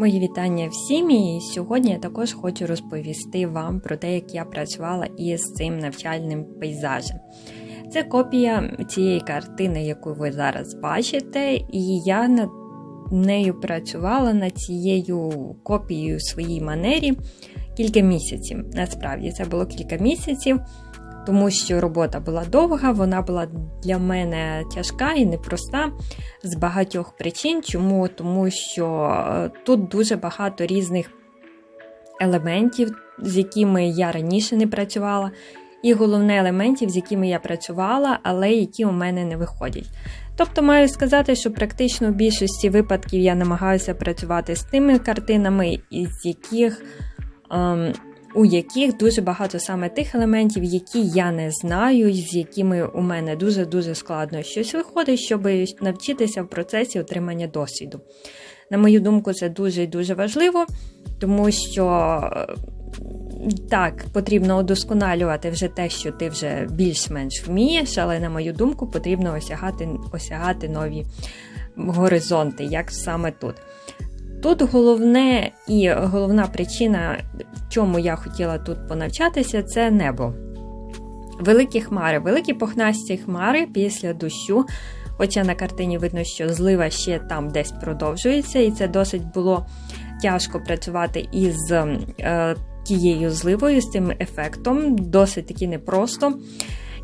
Мої вітання всім, і сьогодні я також хочу розповісти вам про те, як я працювала із цим навчальним пейзажем. Це копія цієї картини, яку ви зараз бачите, і я над нею працювала над цією копією своїй манері кілька місяців. Насправді це було кілька місяців, тому що робота була довга, вона була для мене тяжка і непроста з багатьох причин. Чому? Тому що е, тут дуже багато різних елементів, з якими я раніше не працювала. І головне елементів, з якими я працювала, але які у мене не виходять. Тобто маю сказати, що практично в більшості випадків я намагаюся працювати з тими картинами, із яких ем, у яких дуже багато саме тих елементів, які я не знаю, з якими у мене дуже-дуже складно щось виходить, щоб навчитися в процесі отримання досвіду. На мою думку, це дуже і дуже важливо, тому що так, потрібно удосконалювати вже те, що ти вже більш-менш вмієш, але, на мою думку, потрібно осягати, осягати нові горизонти, як саме тут. Тут головне і головна причина, чому я хотіла тут понавчатися, це небо. Великі хмари, великі похнасті хмари після дощу. Хоча на картині видно, що злива ще там десь продовжується, і це досить було тяжко працювати із е, тією зливою, з цим ефектом, досить таки непросто.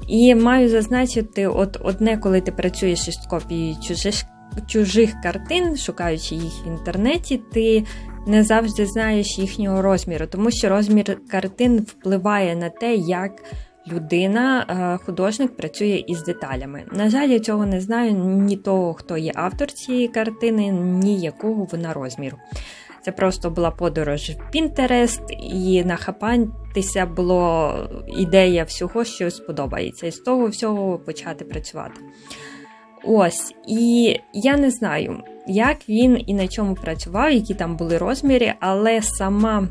І маю зазначити, от одне, коли ти працюєш із копією чужих чужих картин, шукаючи їх в інтернеті, ти не завжди знаєш їхнього розміру, тому що розмір картин впливає на те, як людина, е, художник працює із деталями. На жаль, я цього не знаю ні того, хто є автор цієї картини, ні якого вона розміру. Це просто була подорож в Пінтерест, і нахапатися було ідея всього, що сподобається, і з того всього почати працювати. Ось, і я не знаю, як він і на чому працював, які там були розміри, але сама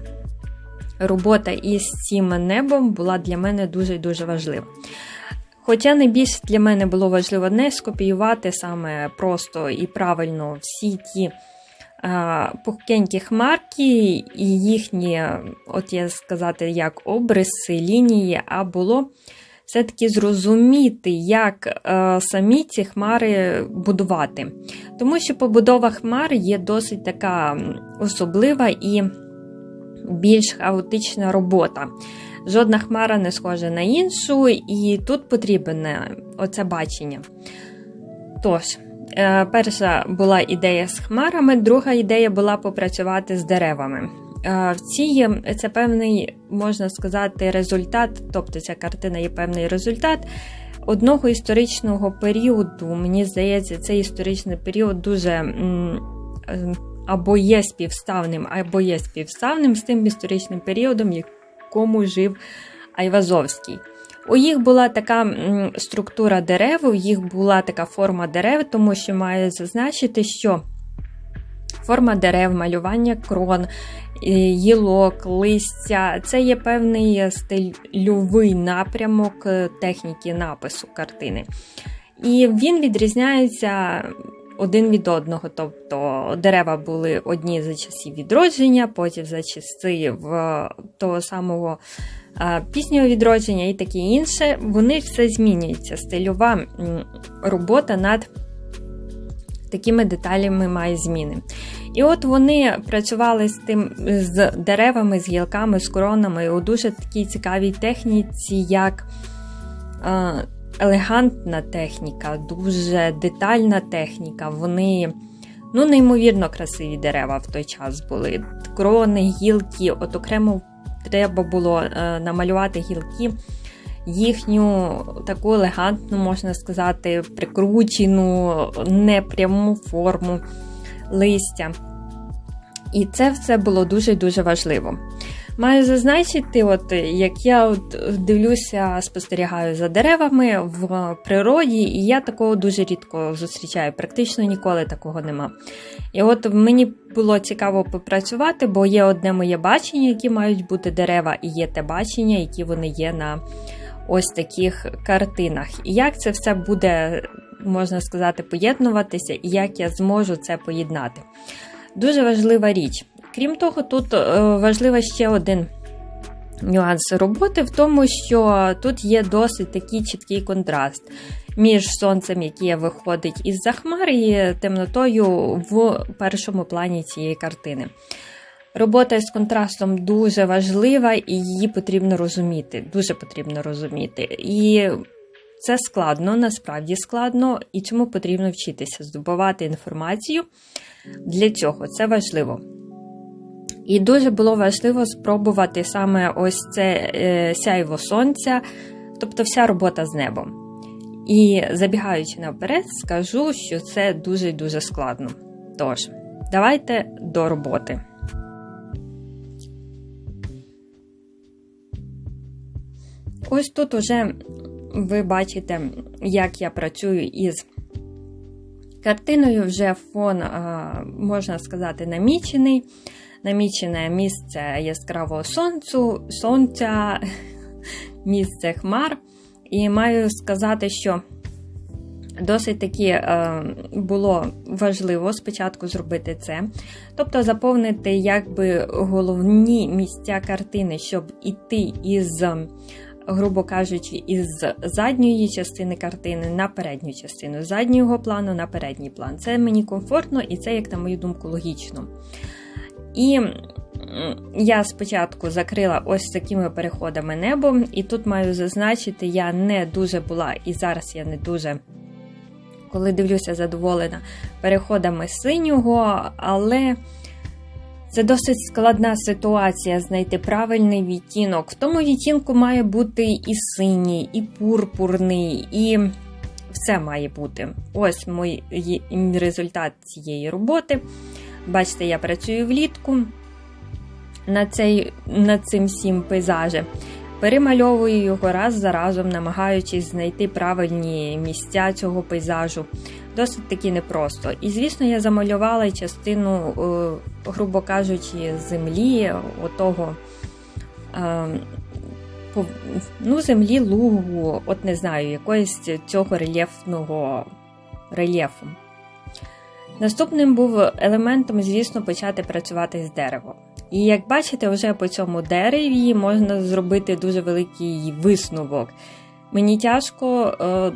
робота із цим небом була для мене дуже дуже важлива. Хоча найбільше для мене було важливо не скопіювати саме просто і правильно всі ті а, пухкенькі хмарки і їхні, от я сказати, як обриси, лінії, а було все-таки зрозуміти, як е, самі ці хмари будувати. Тому що побудова хмар є досить така особлива і більш хаотична робота. Жодна хмара не схожа на іншу, і тут потрібне оце бачення. Тож, е, перша була ідея з хмарами, друга ідея була попрацювати з деревами. В цій це певний, можна сказати, результат, тобто ця картина є певний результат одного історичного періоду. Мені здається, цей історичний період дуже або є співставним, або є співставним з тим історичним періодом, в якому жив Айвазовський. У їх була така структура дерев, у їх була така форма дерев, тому що маю зазначити, що форма дерев, малювання крон, гілок, листя це є певний стильовий напрямок е, техніки напису картини. І він відрізняється один від одного. Тобто дерева були одні за часів відродження, потім за часи того самого піснього відродження і таке інше. Вони все змінюються. Стильова робота над такими деталями має зміни. І от вони працювали з тим з деревами, з гілками, з коронами у дуже такій цікавій техніці, як е, елегантна техніка, дуже детальна техніка. Вони ну, неймовірно красиві дерева в той час були. Крони, гілки, от окремо треба було е, намалювати гілки їхню таку елегантну, можна сказати, прикручену, непряму форму листя. І це все було дуже-дуже важливо. Маю зазначити, от як я от дивлюся, спостерігаю за деревами в природі, і я такого дуже рідко зустрічаю, практично ніколи такого нема. І от мені було цікаво попрацювати, бо є одне моє бачення, які мають бути дерева, і є те бачення, які вони є на ось таких картинах. І як це все буде, можна сказати, поєднуватися, і як я зможу це поєднати. Дуже важлива річ. Крім того, тут е, важливий ще один нюанс роботи в тому, що тут є досить такий чіткий контраст між сонцем, яке виходить із за хмар, і темнотою в першому плані цієї картини. Робота з контрастом дуже важлива, і її потрібно розуміти. Дуже потрібно розуміти. І це складно, насправді складно, і цьому потрібно вчитися, здобувати інформацію. Для цього це важливо. І дуже було важливо спробувати саме ось це е, сяйво сонця, тобто вся робота з небом. І забігаючи наперед, скажу, що це дуже дуже складно. Тож, давайте до роботи. Ось тут уже ви бачите, як я працюю із картиною. Вже фон, можна сказати, намічений. Намічене місце яскравого сонцю, сонця, місце хмар. І маю сказати, що досить таки е, було важливо спочатку зробити це. Тобто заповнити якби головні місця картини, щоб іти із грубо кажучи, із задньої частини картини на передню частину, з заднього плану на передній план. Це мені комфортно і це, як на мою думку, логічно. І я спочатку закрила ось такими переходами небо, і тут маю зазначити, я не дуже була, і зараз я не дуже, коли дивлюся, задоволена переходами синього, але це досить складна ситуація знайти правильний відтінок. В тому відтінку має бути і синій, і пурпурний, і все має бути. Ось мій результат цієї роботи. Бачите, я працюю влітку над, цей, над цим всім пейзажем. Перемальовую його раз за разом, намагаючись знайти правильні місця цього пейзажу. Досить таки непросто. І, звісно, я замалювала частину, е, грубо кажучи, землі, отого е, ну, землі лугу, от не знаю, якоїсь цього рельєфного рельєфу. Наступним був елементом, звісно, почати працювати з деревом. І як бачите, вже по цьому дереві можна зробити дуже великий висновок. Мені тяжко е,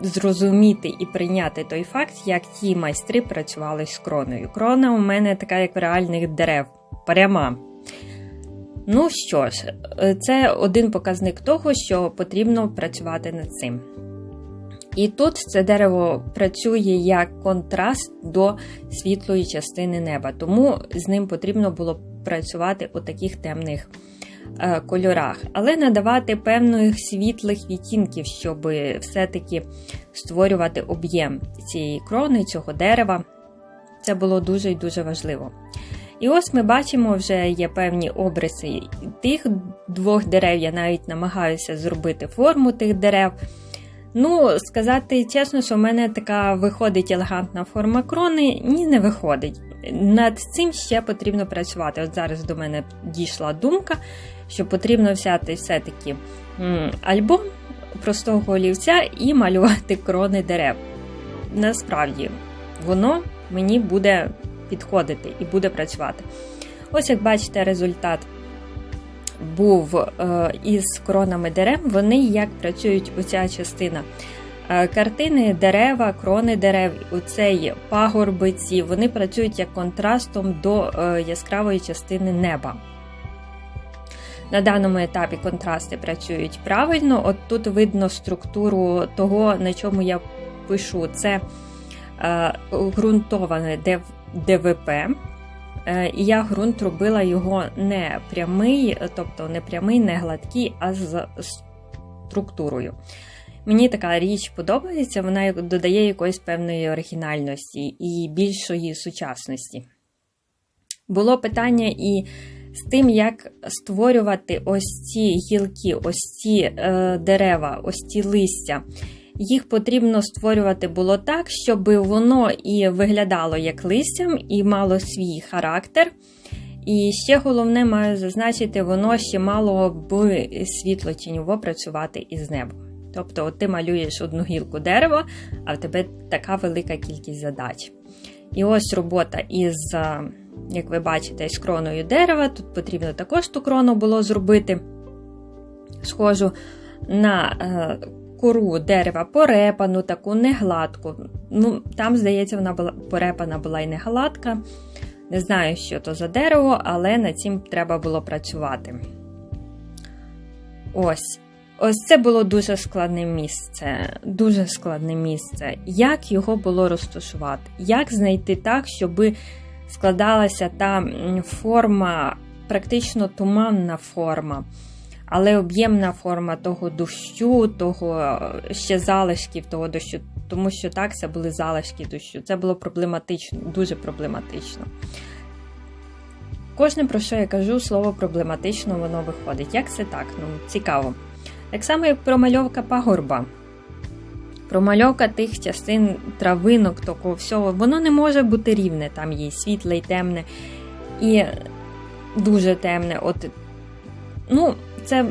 зрозуміти і прийняти той факт, як ті майстри працювали з кроною. Крона у мене така, як в реальних дерев, пряма. Ну що ж, е, це один показник того, що потрібно працювати над цим. І тут це дерево працює як контраст до світлої частини неба, тому з ним потрібно було працювати у таких темних кольорах, але надавати певних світлих відтінків, щоб все-таки створювати об'єм цієї крони, цього дерева. Це було дуже і дуже важливо. І ось ми бачимо, вже є певні обриси тих двох дерев. Я навіть намагаюся зробити форму тих дерев. Ну, сказати чесно, що в мене така виходить елегантна форма крони, ні, не виходить. Над цим ще потрібно працювати. От зараз до мене дійшла думка, що потрібно взяти все-таки альбом простого олівця і малювати крони дерев. Насправді, воно мені буде підходити і буде працювати. Ось, як бачите, результат був е, із коронами дерев, вони як працюють оця частина. Е, картини, дерева, крони дерев, оцей пагорбиці, вони працюють як контрастом до е, яскравої частини неба. На даному етапі контрасти працюють правильно. От тут видно структуру того, на чому я пишу, це ґрунтоване ДВП. Е, і я ґрунт робила його не прямий, тобто не прямий, не гладкий, а з структурою. Мені така річ подобається, вона додає якоїсь певної оригінальності і більшої сучасності. Було питання і з тим, як створювати ось ці гілки, ось ці е, дерева, ось ці листя їх потрібно створювати було так, щоб воно і виглядало як листям, і мало свій характер. І ще головне, маю зазначити, воно ще мало б світло тіньово працювати із небом. Тобто, от ти малюєш одну гілку дерева, а в тебе така велика кількість задач. І ось робота із як ви бачите, з кроною дерева. Тут потрібно також ту крону було зробити. Схожу на е, кору дерева порепану, таку негладку. Ну, Там, здається, вона була порепана була і не гладка. Не знаю, що то за дерево, але над цим треба було працювати. Ось. Ось це було дуже складне місце. Дуже складне місце. Як його було розташувати? Як знайти так, щоб складалася та форма, практично туманна форма, але об'ємна форма того дощу, того ще залишків того дощу, тому що так, це були залишки дощу. Це було проблематично, дуже проблематично. Кожне, про що я кажу, слово проблематично, воно виходить. Як це так? Ну, цікаво. Так само, як промальовка пагорба. Промальовка тих частин травинок, такого всього, воно не може бути рівне. Там є світле і темне, і дуже темне. От, Ну, це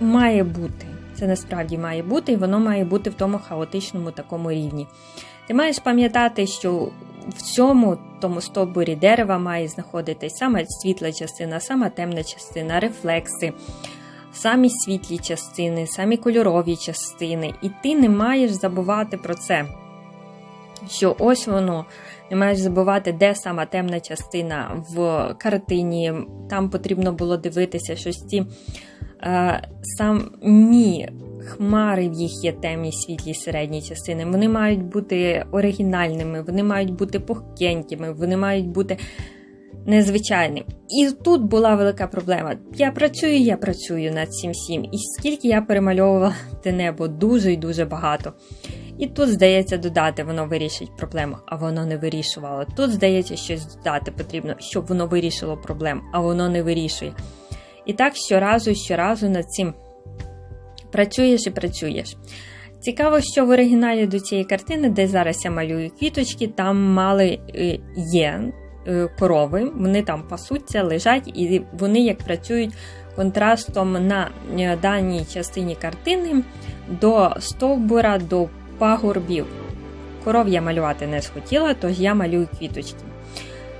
має бути. Це насправді має бути, і воно має бути в тому хаотичному такому рівні. Ти маєш пам'ятати, що в цьому тому стовбурі дерева має знаходитись саме світла частина, саме темна частина, рефлекси, самі світлі частини, самі кольорові частини. І ти не маєш забувати про це. Що ось воно, не маєш забувати, де сама темна частина в картині. Там потрібно було дивитися, що ці е, самі хмари в їх є темні, світлі, середні частини. Вони мають бути оригінальними, вони мають бути пухкенькими, вони мають бути незвичайними. І тут була велика проблема. Я працюю, я працюю над цим всім. І скільки я перемальовувала те небо, дуже і дуже багато. І тут, здається, додати, воно вирішить проблему, а воно не вирішувало. Тут, здається, щось додати потрібно, щоб воно вирішило проблему, а воно не вирішує. І так щоразу щоразу над цим працюєш і працюєш. Цікаво, що в оригіналі до цієї картини, де зараз я малюю квіточки, там мали е, є корови, вони там пасуться, лежать, і вони як працюють контрастом на е, даній частині картини до стовбура, до пагорбів. Коров я малювати не схотіла, тож я малюю квіточки.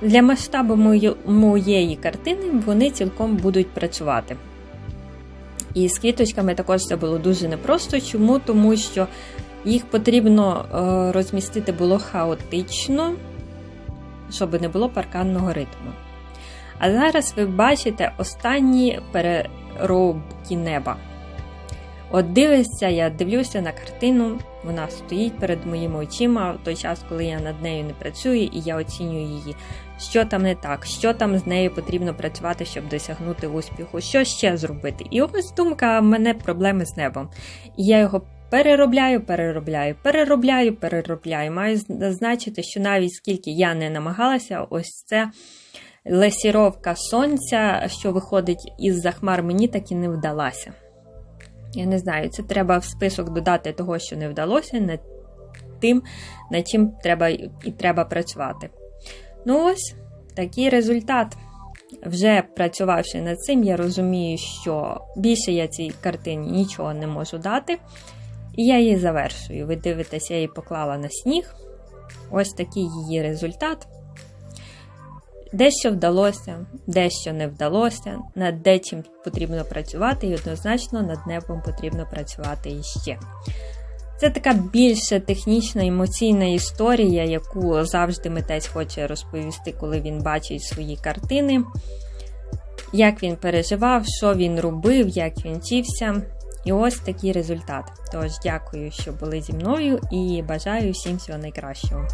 Для масштабу моєї картини вони цілком будуть працювати. І з квіточками також це було дуже непросто. Чому? Тому що їх потрібно е, розмістити було хаотично, щоб не було парканного ритму. А зараз ви бачите останні переробки неба. От дивишся, я дивлюся на картину, вона стоїть перед моїми очима в той час, коли я над нею не працюю, і я оцінюю її, що там не так, що там з нею потрібно працювати, щоб досягнути успіху, що ще зробити. І ось думка в мене проблеми з небом. І я його переробляю, переробляю, переробляю, переробляю. Маю зазначити, що навіть скільки я не намагалася, ось це. Лесіровка сонця, що виходить із захмар, мені так і не вдалася. Я не знаю, це треба в список додати того, що не вдалося, над тим, над чим треба і треба працювати. Ну, ось такий результат. Вже працювавши над цим, я розумію, що більше я цій картині нічого не можу дати. І я її завершую. Ви дивитеся, я її поклала на сніг. Ось такий її результат. Дещо вдалося, дещо не вдалося, над дечим потрібно працювати, і однозначно над небом потрібно працювати іще. Це така більше технічна емоційна історія, яку завжди митець хоче розповісти, коли він бачить свої картини, як він переживав, що він робив, як він вчився. І ось такий результат. Тож, дякую, що були зі мною, і бажаю всім всього найкращого.